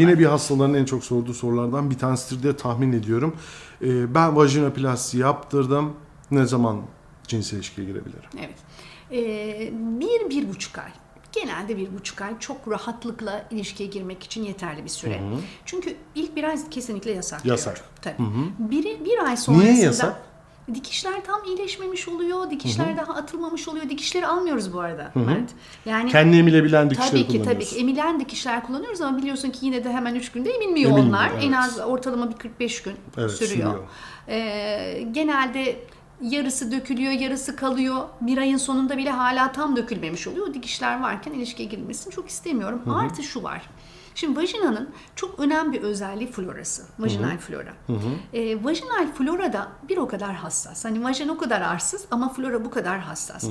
Yine bir hastaların en çok sorduğu sorulardan bir tanesidir diye tahmin ediyorum. Ee, ben vajinoplasti yaptırdım. Ne zaman cinsel ilişkiye girebilirim? Evet. Ee, bir, bir buçuk ay. Genelde bir buçuk ay çok rahatlıkla ilişkiye girmek için yeterli bir süre. Çünkü ilk bir ay kesinlikle yasak. Yasak. Tabii. Biri, bir ay sonrasında... Niye yasak? Dikişler tam iyileşmemiş oluyor, dikişler daha atılmamış oluyor. Dikişleri almıyoruz bu arada Mert. Yani Kendi emilebilen dikişleri Tabii ki tabii ki emilen dikişler kullanıyoruz ama biliyorsun ki yine de hemen 3 günde emilmiyor Emilmiyor, onlar. En evet. az ortalama bir 45 gün Evet, sürüyor. sürüyor. Ee, genelde yarısı dökülüyor, yarısı kalıyor. Bir ayın sonunda bile hala tam dökülmemiş oluyor. O dikişler varken ilişkiye girilmesini çok istemiyorum. Artı şu var. Şimdi vajinanın çok önemli bir özelliği florası. Vajinal flora. Ee, vajinal flora da bir o kadar hassas. Hani vajin o kadar arsız ama flora bu kadar hassas.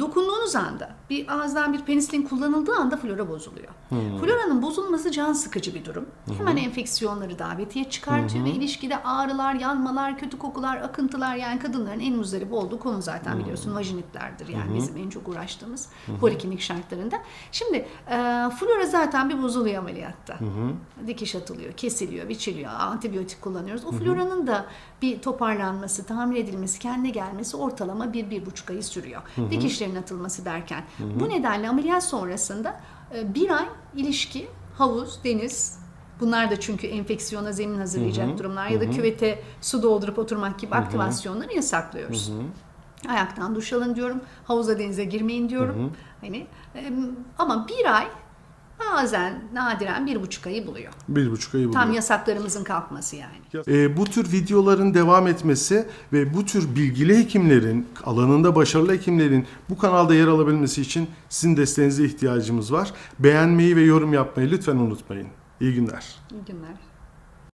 Dokunduğunuz anda bir ağızdan bir penisilin kullanıldığı anda flora bozuluyor. Floranın bozulması can sıkıcı bir durum. Hemen enfeksiyonları davetiye çıkartıyor ve ilişkide ağrılar, yanmalar, kötü kokular, akıntılar yani kadınların en muzdarip olduğu konu zaten biliyorsun vajinitlerdir yani bizim en çok uğraştığımız poliklinik şartlarında. Şimdi e, flora zaten bir bozuluyor ameliyatta. Dikiş atılıyor, kesiliyor, biçiliyor, antibiyotik kullanıyoruz. O floranın da bir toparlanması, tamir edilmesi, kendine gelmesi ortalama bir, bir buçuk ayı sürüyor. Dikişlerin atılması derken. Bu nedenle ameliyat sonrasında e, bir ay ilişki, havuz, deniz, Bunlar da çünkü enfeksiyona zemin hazırlayacak durumlar ya da küvete su doldurup oturmak gibi aktivasyonları yasaklıyoruz. Ayaktan duş alın diyorum. Havuza denize girmeyin diyorum. Hani e, ama bir ay bazen nadiren bir buçuk ayı buluyor. Bir buçuk ayı buluyor. Tam yasaklarımızın kalkması yani. Ee, bu tür videoların devam etmesi ve bu tür bilgili hekimlerin, alanında başarılı hekimlerin bu kanalda yer alabilmesi için sizin desteğinize ihtiyacımız var. Beğenmeyi ve yorum yapmayı lütfen unutmayın. İyi günler. İyi günler.